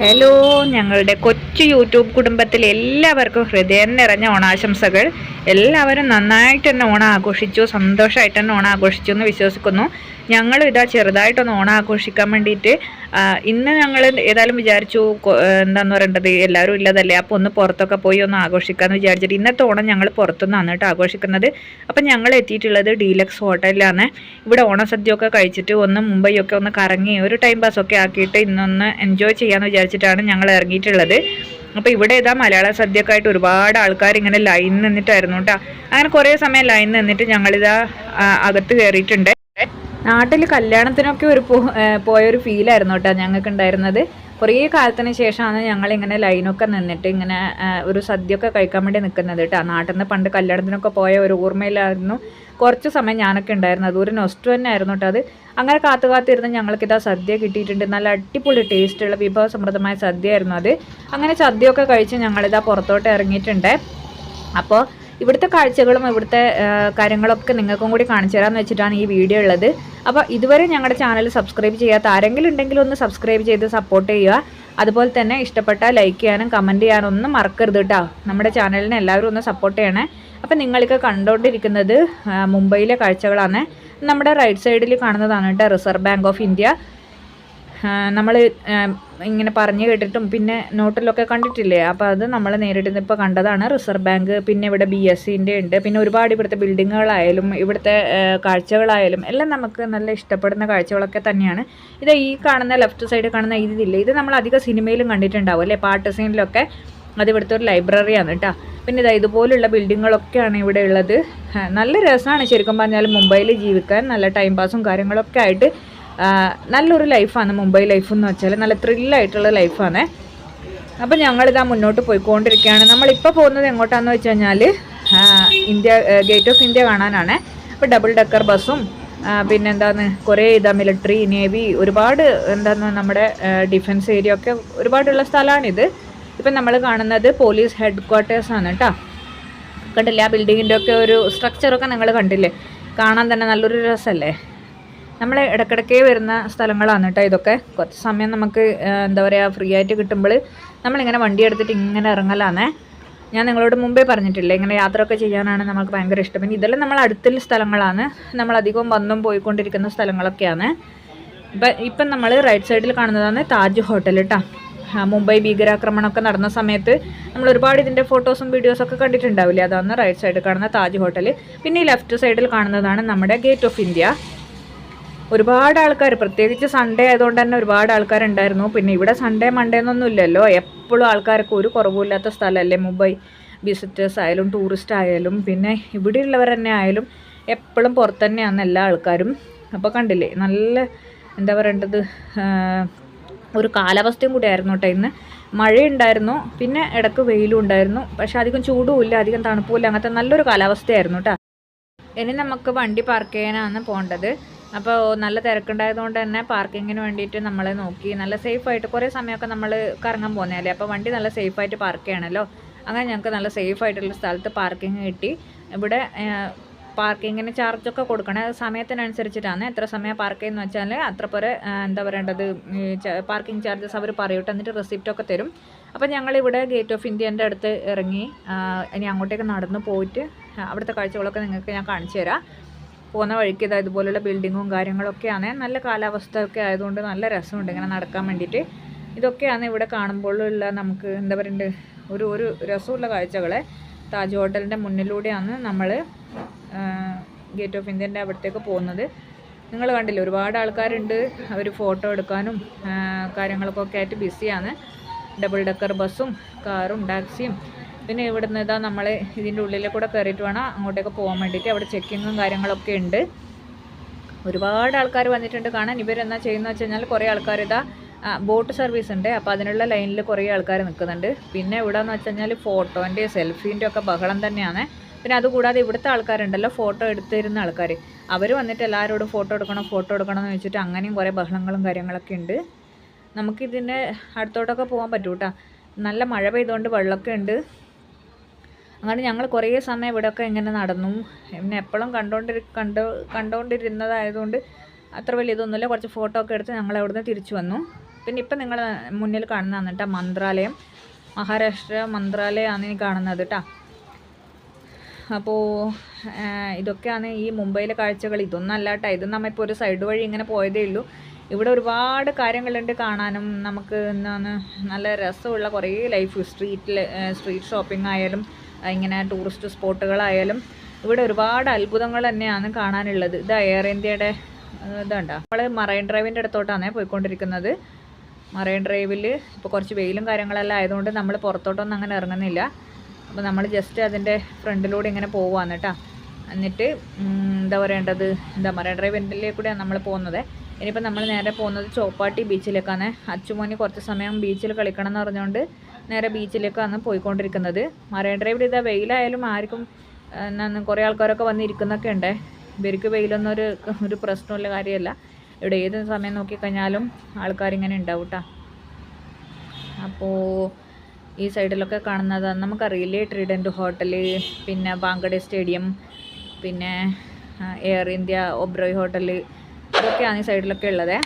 Hello ഞങ്ങളുടെ കൊച്ചു YouTube കുടുംബത്തിലെ എല്ലാവർക്കും ഹൃദയം നിറഞ്ഞ ഓണാശംസകൾ. എല്ലാവരും നന്നായിട്ട് തന്നെ ഓണം ആഘോഷിച്ചു സന്തോഷമായിട്ട് തന്നെ ഓണം ആഘോഷിച്ചു എന്ന് വിശ്വസിക്കുന്നു. ഞങ്ങളും ഇതാ ചെറുതായിട്ടൊന്ന് ഓണം ആഘോഷിക്കാൻ വേണ്ടിയിട്ട് ഇന്ന് ഞങ്ങൾ ഏതായാലും വിചാരിച്ചു എന്താന്ന് പറയേണ്ടത് എല്ലാവരും ഇല്ലതല്ലേ അപ്പോൾ ഒന്ന് പുറത്തൊക്കെ പോയി ഒന്ന് ആഘോഷിക്കാമെന്ന് വിചാരിച്ചിട്ട് ഇന്നത്തെ ഓണം ഞങ്ങൾ പുറത്തുനിന്നാണ് കേട്ടോ ആഘോഷിക്കുന്നത്. അപ്പം ഞങ്ങൾ എത്തിയിട്ടുള്ളത് ഡീലക്സ് ഹോട്ടലിലാണ്. ഇവിടെ ഓണസദ്യയൊക്കെ കഴിച്ചിട്ട് ഒന്ന് മുംബൈയൊക്കെ ഒന്ന് കറങ്ങി ഒരു ടൈം പാസ് ഒക്കെ ആക്കിയിട്ട് ഇന്നൊന്ന് എൻജോയ് ചെയ്യാമെന്ന് വിചാരിച്ചിട്ടാണ് ഞങ്ങൾ ഇറങ്ങിയിട്ടുള്ളത്. അപ്പോൾ ഇവിടെ ഇതാ മലയാള സദ്യക്കായിട്ട് ഒരുപാട് ആൾക്കാർ ഇങ്ങനെ ലൈൻ നിന്നിട്ടായിരുന്നു കേട്ടോ അങ്ങനെ കുറേ സമയം ലൈൻ നിന്നിട്ട് ഞങ്ങളിതാ അകത്ത് കയറിയിട്ടുണ്ട് നാട്ടിൽ കല്യാണത്തിനൊക്കെ ഒരു പോയൊരു ഫീലായിരുന്നു കേട്ടോ ഞങ്ങൾക്ക് ഉണ്ടായിരുന്നത്. കുറേ കാലത്തിന് ശേഷമാണ് ഞങ്ങൾ ഇങ്ങനെ ലൈനൊക്കെ നിന്നിട്ട് ഇങ്ങനെ ഒരു സദ്യയൊക്കെ കഴിക്കാൻ വേണ്ടി നിൽക്കുന്നത് കേട്ടോ. നാട്ടിൽ നിന്ന് പണ്ട് കല്യാണത്തിനൊക്കെ പോയ ഒരു ഓർമ്മയിലായിരുന്നു. കുറച്ച് സമയം ഞാനൊക്കെ ഉണ്ടായിരുന്നു. അതൊരു നൊസ്റ്റു തന്നെ ആയിരുന്നു കേട്ടോ അത്. അങ്ങനെ കാത്തു കാത്തിരുന്ന് ഞങ്ങൾക്ക് ഇതാ സദ്യ കിട്ടിയിട്ടുണ്ട്. നല്ല അടിപൊളി ടേസ്റ്റുള്ള വിഭവസമൃദ്ധമായ സദ്യയായിരുന്നു അത്. അങ്ങനെ സദ്യയൊക്കെ കഴിച്ച് ഞങ്ങളിതാ പുറത്തോട്ട് ഇറങ്ങിയിട്ടുണ്ട്. അപ്പോൾ ഇവിടുത്തെ കാഴ്ചകളും ഇവിടുത്തെ കാര്യങ്ങളൊക്കെ നിങ്ങൾക്കും കൂടി കാണിച്ചു തരാമെന്ന് വെച്ചിട്ടാണ് ഈ വീഡിയോ ഉള്ളത്. അപ്പോൾ ഇതുവരെ ഞങ്ങളുടെ ചാനൽ സബ്സ്ക്രൈബ് ചെയ്യാത്ത ആരെങ്കിലും ഉണ്ടെങ്കിൽ ഒന്ന് സബ്സ്ക്രൈബ് ചെയ്ത് സപ്പോർട്ട് ചെയ്യുക. അതുപോലെ തന്നെ ഇഷ്ടപ്പെട്ട ലൈക്ക് ചെയ്യാനും കമന്റ് ചെയ്യാനും ഒന്നും മറക്കരുത് കേട്ടോ നമ്മുടെ ചാനലിനെ എല്ലാവരും ഒന്ന് സപ്പോർട്ട് ചെയ്യണേ. അപ്പം നിങ്ങൾക്ക് കണ്ടുകൊണ്ടിരിക്കുന്നത് മുംബൈയിലെ കാഴ്ചകളാണ്. നമ്മുടെ റൈറ്റ് സൈഡിൽ കാണുന്നതാണ് കേട്ടോ റിസർവ് ബാങ്ക് ഓഫ് ഇന്ത്യ നമ്മൾ ഇങ്ങനെ പറഞ്ഞു കേട്ടിട്ടും പിന്നെ നോട്ടിലൊക്കെ കണ്ടിട്ടില്ലേ? അപ്പോൾ അത് നമ്മൾ നേരിട്ട് ഇപ്പോൾ കണ്ടതാണ്. റിസർവ് ബാങ്ക് പിന്നെ ഇവിടെ ബി എസ് സിന്റെ ഉണ്ട്. പിന്നെ ഒരുപാട് ഇവിടുത്തെ ബിൽഡിങ്ങുകളായാലും ഇവിടുത്തെ കാഴ്ചകളായാലും എല്ലാം നമുക്ക് നല്ല ഇഷ്ടപ്പെടുന്ന കാഴ്ചകളൊക്കെ തന്നെയാണ്. ഇത് ഈ കാണുന്ന ലെഫ്റ്റ് സൈഡ് കാണുന്ന ഇതില്ലേ? ഇത് നമ്മൾ അധികം സിനിമയിലും കണ്ടിട്ടുണ്ടാവും അല്ലേ? പാട്ട് സീനിലൊക്കെ. അത് ഇവിടുത്തെ ഒരു ലൈബ്രറിയാണ് കേട്ടോ. പിന്നെ ഇതാ ഇതുപോലുള്ള ബിൽഡിങ്ങുകളൊക്കെയാണ് ഇവിടെ ഉള്ളത്. നല്ല രസമാണ് ശരിക്കും പറഞ്ഞാൽ മുംബൈയിൽ ജീവിക്കാൻ. നല്ല ടൈം പാസും കാര്യങ്ങളൊക്കെ ആയിട്ട് നല്ലൊരു ലൈഫാണ് മുംബൈ ലൈഫ് എന്ന് വെച്ചാൽ. നല്ല ത്രില്ലായിട്ടുള്ള ലൈഫാണ്. അപ്പം ഞങ്ങളിതാ മുന്നോട്ട് പോയിക്കൊണ്ടിരിക്കുകയാണ്. നമ്മളിപ്പോൾ പോകുന്നത് എങ്ങോട്ടാന്ന് വെച്ച് കഴിഞ്ഞാൽ ഇന്ത്യ ഗേറ്റ് ഓഫ് ഇന്ത്യ കാണാനാണ്. അപ്പോൾ ഡബിൾ ഡെക്കർ ബസ്സും പിന്നെ എന്താണ് കുറേ ഇതാ മിലിറ്ററി നേവി ഒരുപാട് എന്താണ് നമ്മുടെ ഡിഫൻസ് ഏരിയ ഒക്കെ ഒരുപാടുള്ള സ്ഥലമാണിത് ഇപ്പം നമ്മൾ കാണുന്നത് പോലീസ് ഹെഡ് ക്വാർട്ടേഴ്സ് ആണ് കേട്ടോ കണ്ടില്ലേ? ആ ബിൽഡിങ്ങിന്റെ ഒക്കെ ഒരു സ്ട്രക്ചറൊക്കെ നിങ്ങൾ കണ്ടില്ലേ? കാണാൻ തന്നെ നല്ലൊരു രസമല്ലേ നമ്മൾ ഇടയ്ക്കിടയ്ക്ക് വരുന്ന സ്ഥലങ്ങളാണ് കേട്ടോ ഇതൊക്കെ. കുറച്ച് സമയം നമുക്ക് എന്താ പറയുക ഫ്രീ ആയിട്ട് കിട്ടുമ്പോൾ നമ്മളിങ്ങനെ വണ്ടി എടുത്തിട്ട് ഇങ്ങനെ ഇറങ്ങലാണേ ഞാൻ നിങ്ങളോട് മുമ്പേ പറഞ്ഞിട്ടില്ലേ ഇങ്ങനെ യാത്രയൊക്കെ ചെയ്യാനാണ് നമുക്ക് ഭയങ്കര ഇഷ്ടം. പിന്നെ ഇതെല്ലാം നമ്മൾ അടുത്തുള്ള സ്ഥലങ്ങളാണ്. നമ്മൾ അധികവും വന്നും പോയിക്കൊണ്ടിരിക്കുന്ന സ്ഥലങ്ങളൊക്കെയാണ്. ഇപ്പം ഇപ്പം നമ്മൾ റൈറ്റ് സൈഡിൽ കാണുന്നതാണ് താജ് ഹോട്ടൽ കേട്ടോ മുംബൈ ഭീകരാക്രമണമൊക്കെ നടന്ന സമയത്ത് നമ്മൾ ഒരുപാട് ഇതിന്റെ ഫോട്ടോസും വീഡിയോസൊക്കെ കണ്ടിട്ടുണ്ടാവില്ലേ? അതാണ് റൈറ്റ് സൈഡിൽ കാണുന്ന താജ് ഹോട്ടൽ പിന്നെ ഈ ലെഫ്റ്റ് സൈഡിൽ കാണുന്നതാണ് നമ്മുടെ ഗേറ്റ് ഓഫ് ഇന്ത്യ ഒരുപാട് ആൾക്കാർ പ്രത്യേകിച്ച് സൺഡേ ആയതുകൊണ്ട് തന്നെ ഒരുപാട് ആൾക്കാരുണ്ടായിരുന്നു. പിന്നെ ഇവിടെ സൺഡേ മൺഡേ എന്നൊന്നും ഇല്ലല്ലോ. എപ്പോഴും ആൾക്കാർക്ക് ഒരു കുറവുമില്ലാത്ത സ്ഥലമല്ലേ? മുംബൈ വിസിറ്റേഴ്സ് ആയാലും ടൂറിസ്റ്റ് ആയാലും പിന്നെ ഇവിടെയുള്ളവർ തന്നെ ആയാലും എപ്പോഴും പുറത്ത് തന്നെയാണ് എല്ലാ ആൾക്കാരും. അപ്പോൾ കണ്ടില്ലേ നല്ല എന്താ പറയേണ്ടത്? ഒരു കാലാവസ്ഥയും കൂടി ആയിരുന്നു കേട്ടോ ഇന്ന്. മഴയുണ്ടായിരുന്നു പിന്നെ ഇടയ്ക്ക് വെയിലും ഉണ്ടായിരുന്നു. പക്ഷേ അധികം ചൂടും ഇല്ല അധികം തണുപ്പുമില്ല അങ്ങനത്തെ നല്ലൊരു കാലാവസ്ഥയായിരുന്നു കേട്ടോ. ഇനി നമുക്ക് വണ്ടി പാർക്ക് ചെയ്യാനാണ് പോകേണ്ടത് അപ്പോൾ നല്ല തിരക്കുണ്ടായതുകൊണ്ട് തന്നെ പാർക്കിങ്ങിന് വേണ്ടിയിട്ട് നമ്മൾ നോക്കി നല്ല സേഫായിട്ട് കുറേ സമയമൊക്കെ നമ്മൾ കറങ്ങാൻ പോകുന്നതല്ലേ? അപ്പോൾ വണ്ടി നല്ല സേഫായിട്ട് പാർക്ക് ചെയ്യണമല്ലോ അങ്ങനെ ഞങ്ങൾക്ക് നല്ല സേഫ് ആയിട്ടുള്ള സ്ഥലത്ത് പാർക്കിംഗ് കിട്ടി. ഇവിടെ പാർക്കിങ്ങിന് ചാർജൊക്കെ കൊടുക്കണേ സമയത്തിനനുസരിച്ചിട്ടാണ് എത്ര സമയം പാർക്ക് ചെയ്യുന്ന വെച്ചാൽ അത്ര പോലെ എന്താ പറയേണ്ടത്? പാർക്കിംഗ് ചാർജസ് അവർ പറയൂട്ട്? എന്നിട്ട് റെസിപ്റ്റൊക്കെ തരും. അപ്പോൾ ഞങ്ങളിവിടെ ഗേറ്റ് ഓഫ് ഇന്ത്യന്റെ അടുത്ത് ഇറങ്ങി ഇനി അങ്ങോട്ടേക്ക് നടന്നു പോയിട്ട് അവിടുത്തെ കാഴ്ചകളൊക്കെ നിങ്ങൾക്ക് ഞാൻ കാണിച്ചു തരാം. പോകുന്ന വഴിക്ക് ഇതാ ഇതുപോലുള്ള ബിൽഡിങ്ങും കാര്യങ്ങളൊക്കെയാണ്. നല്ല കാലാവസ്ഥ ഒക്കെ ആയതുകൊണ്ട് നല്ല രസമുണ്ട് ഇങ്ങനെ നടക്കാൻ വേണ്ടിയിട്ട്. ഇതൊക്കെയാണ് ഇവിടെ കാണുമ്പോഴുള്ള നമുക്ക് എന്താ പറയണ്ടത് ഒരു ഒരു രസമുള്ള കാഴ്ചകളെ. താജ് ഹോട്ടലിന്റെ മുന്നിലൂടെയാണ് നമ്മൾ ഗേറ്റ് ഓഫ് ഇന്ത്യന്റെ അവിടത്തേക്ക് പോകുന്നത്. നിങ്ങൾ കണ്ടില്ലേ ഒരുപാട് ആൾക്കാരുണ്ട്. അവർ ഫോട്ടോ എടുക്കാനും കാര്യങ്ങൾക്കൊക്കെ ആയിട്ട് ബിസിയാണ് ഡബിൾ ഡെക്കർ ബസ്സും കാറും ടാക്സിയും പിന്നെ ഇവിടുന്ന് ഇതാ നമ്മൾ ഇതിന്റെ ഉള്ളിൽ കൂടെ കയറിയിട്ട് വേണം അങ്ങോട്ടേക്ക് പോകാൻ വേണ്ടിയിട്ട്. അവിടെ ചെക്കിങ്ങും കാര്യങ്ങളൊക്കെ ഉണ്ട്. ഒരുപാട് ആൾക്കാർ വന്നിട്ടുണ്ട് കാണാൻ. ഇവരെന്നാ ചെയ്യുന്നത് വെച്ച് കഴിഞ്ഞാൽ കുറേ ആൾക്കാർ ഇതാ ബോട്ട് സർവീസ് ഉണ്ട്. അപ്പോൾ അതിനുള്ള ലൈനിൽ കുറേ ആൾക്കാർ നിൽക്കുന്നുണ്ട് പിന്നെ ഇവിടെ എന്ന് വെച്ച് കഴിഞ്ഞാൽ ഫോട്ടോന്റെ സെൽഫീന്റെ ഒക്കെ ബഹളം തന്നെയാണ്. പിന്നെ അതുകൂടാതെ ഇവിടുത്തെ ആൾക്കാരുണ്ടല്ലോ ഫോട്ടോ എടുത്തിരുന്ന ആൾക്കാർ അവർ വന്നിട്ട് എല്ലാവരോടും ഫോട്ടോ എടുക്കണം ഫോട്ടോ എടുക്കണം എന്ന് വെച്ചിട്ട് അങ്ങനെയും കുറേ ബഹളങ്ങളും കാര്യങ്ങളൊക്കെ ഉണ്ട്. നമുക്കിതിന്റെ അടുത്തോട്ടൊക്കെ പോകാൻ പറ്റൂ കേട്ടോ നല്ല മഴ പെയ്തുകൊണ്ട് വെള്ളമൊക്കെ ഉണ്ട്. അങ്ങനെ ഞങ്ങൾ കുറേ സമയം ഇവിടെയൊക്കെ ഇങ്ങനെ നടന്നു. പിന്നെ എപ്പോഴും കണ്ടോണ്ടിരി കണ്ട് കണ്ടുകൊണ്ടിരുന്നതായതുകൊണ്ട് അത്ര വലിയ ഇതൊന്നുമില്ല കുറച്ച് ഫോട്ടോ ഒക്കെ എടുത്ത് ഞങ്ങൾ അവിടുന്ന് തിരിച്ചു വന്നു. പിന്നെ ഇപ്പം നിങ്ങൾ മുന്നിൽ കാണുന്നതാണ് കേട്ടോ മന്ത്രാലയം. മഹാരാഷ്ട്ര മന്ത്രാലയമാണ് ഈ കാണുന്നത് കേട്ടോ. അപ്പോൾ ഇതൊക്കെയാണ് ഈ മുംബൈയിലെ കാഴ്ചകൾ. ഇതൊന്നും അല്ല കേട്ടോ. ഇത് നമ്മളിപ്പോൾ ഒരു സൈഡ് വഴി ഇങ്ങനെ പോയതേ ഉള്ളൂ. ഇവിടെ ഒരുപാട് കാര്യങ്ങളുണ്ട് കാണാനും. നമുക്ക് എന്താണ് നല്ല രസമുള്ള കുറേ ലൈഫ് സ്ട്രീറ്റിൽ സ്ട്രീറ്റ് ഷോപ്പിംഗ് ആയാലും ഇങ്ങനെ ടൂറിസ്റ്റ് സ്പോട്ടുകളായാലും ഇവിടെ ഒരുപാട് അത്ഭുതങ്ങൾ തന്നെയാണ് കാണാനുള്ളത്. ഇത് എയർ ഇന്ത്യയുടെ ഇതുണ്ട? നമ്മൾ മറൈൻ ഡ്രൈവിന്റെ അടുത്തോട്ടാണ് പോയിക്കൊണ്ടിരിക്കുന്നത്. മറൈൻ ഡ്രൈവിൽ ഇപ്പോൾ കുറച്ച് വെയിലും കാര്യങ്ങളെല്ലാം ആയതുകൊണ്ട് നമ്മൾ പുറത്തോട്ടൊന്നും അങ്ങനെ ഇറങ്ങുന്നില്ല. അപ്പോൾ നമ്മൾ ജസ്റ്റ് അതിന്റെ ഫ്രണ്ടിലൂടെ ഇങ്ങനെ പോവാന്ന് കേട്ടോ. എന്നിട്ട് എന്താ പറയേണ്ടത്? എന്താ മറൈൻ ഡ്രൈവിന്റെ കൂടെയാണ് നമ്മൾ പോകുന്നത്. ഇനിയിപ്പോൾ നമ്മൾ നേരെ പോകുന്നത് ചോപ്പാട്ടി ബീച്ചിലേക്കാണ്. അച്ചുമോനി കുറച്ച് സമയം ബീച്ചിൽ കളിക്കണം എന്ന് പറഞ്ഞുകൊണ്ട് നേരെ ബീച്ചിലേക്കാണ് പോയിക്കൊണ്ടിരിക്കുന്നത്. മറൈൻ ഡ്രൈവിൽ ഇതാ വെയിലായാലും ആർക്കും കുറേ ആൾക്കാരൊക്കെ വന്ന് ഇരിക്കുന്നൊക്കെ ഉണ്ട്. ഇവർക്ക് വെയിലൊന്നൊരു ഒരു ഒരു പ്രശ്നമുള്ള കാര്യമല്ല. ഇവിടെ ഏത് സമയം നോക്കിക്കഴിഞ്ഞാലും ആൾക്കാരിങ്ങനെ ഉണ്ടാവും കേട്ടോ അപ്പോൾ ഈ സൈഡിലൊക്കെ കാണുന്നത് നമുക്കറിയില്ലേ ട്രീഡന്റ് ഹോട്ടൽ പിന്നെ ബാങ്കഡെ സ്റ്റേഡിയം പിന്നെ എയർ ഇന്ത്യ ഒബ്രോയ് ഹോട്ടൽ ഇതൊക്കെയാണ് ഈ സൈഡിലൊക്കെ ഉള്ളത്.